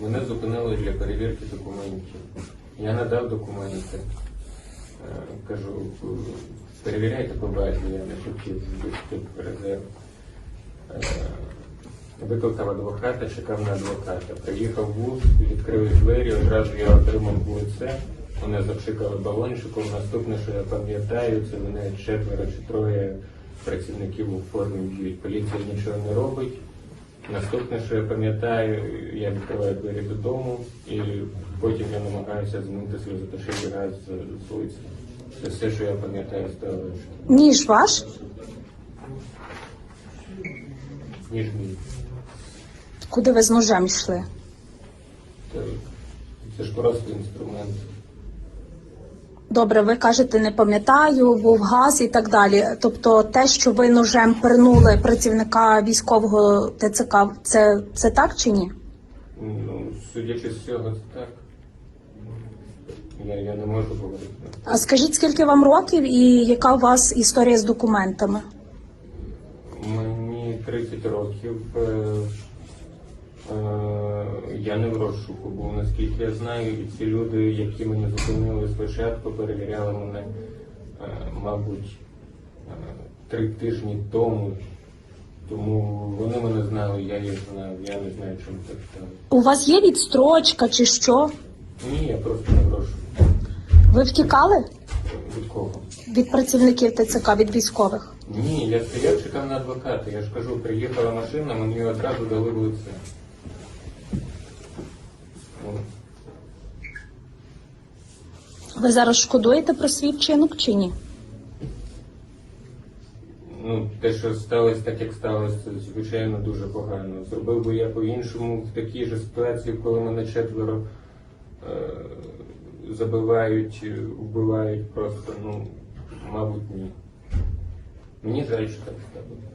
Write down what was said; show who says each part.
Speaker 1: Мене зупинили для перевірки документів. Я надав документи. Е, Кажу, перевіряйте по базі, я не хотів збити резерв. Викликав адвоката, чекав на адвоката. Приїхав вуз, відкрили двері, одразу я отримав лице. Вони запшикали балончиком. Наступне, що я пам'ятаю, це мене четверо чи троє працівників у формі б'ють. Поліція нічого не робить. Наступне, що я пам'ятаю, я відкриваю двері додому і потім я намагаюся змити сльозотушивий газ з, лиця. Це все, що я пам'ятаю з того.
Speaker 2: Ніж ваш?
Speaker 1: Ніж мій.
Speaker 2: Куди ви з ножем йшли?
Speaker 1: Це, це ж просто інструмент.
Speaker 2: Добре, ви кажете, не пам'ятаю, був газ і так далі. Тобто, те, що ви ножем пернули працівника військового ТЦК, це, це так чи ні?
Speaker 1: Ну, судячи з цього, це так. Я, я не можу говорити.
Speaker 2: А скажіть, скільки вам років і яка у вас історія з документами?
Speaker 1: Мені 30 років. Е, я не в розшуку був, наскільки я знаю, і ці люди, які мені зупинили спочатку, перевіряли мене, е, мабуть, е, три тижні тому. Тому вони мене знали, я їх знав, я не знаю, чому так стало.
Speaker 2: У вас є відстрочка чи що?
Speaker 1: Ні, я просто не в розшуку.
Speaker 2: Ви втікали
Speaker 1: Від кого?
Speaker 2: від працівників ТЦК, від військових?
Speaker 1: Ні, я стояв, чекав на адвоката. Я ж кажу, приїхала машина, мені одразу дали в лице.
Speaker 2: Ви зараз шкодуєте про свій вчинок чи ні?
Speaker 1: Ну, те, що сталося так, як сталося, звичайно, дуже погано. Зробив би я по-іншому в такій же ситуації, коли мене четверо е- забивають, е, вбивають просто, ну, мабуть, ні. Мені жаль, що так сталося.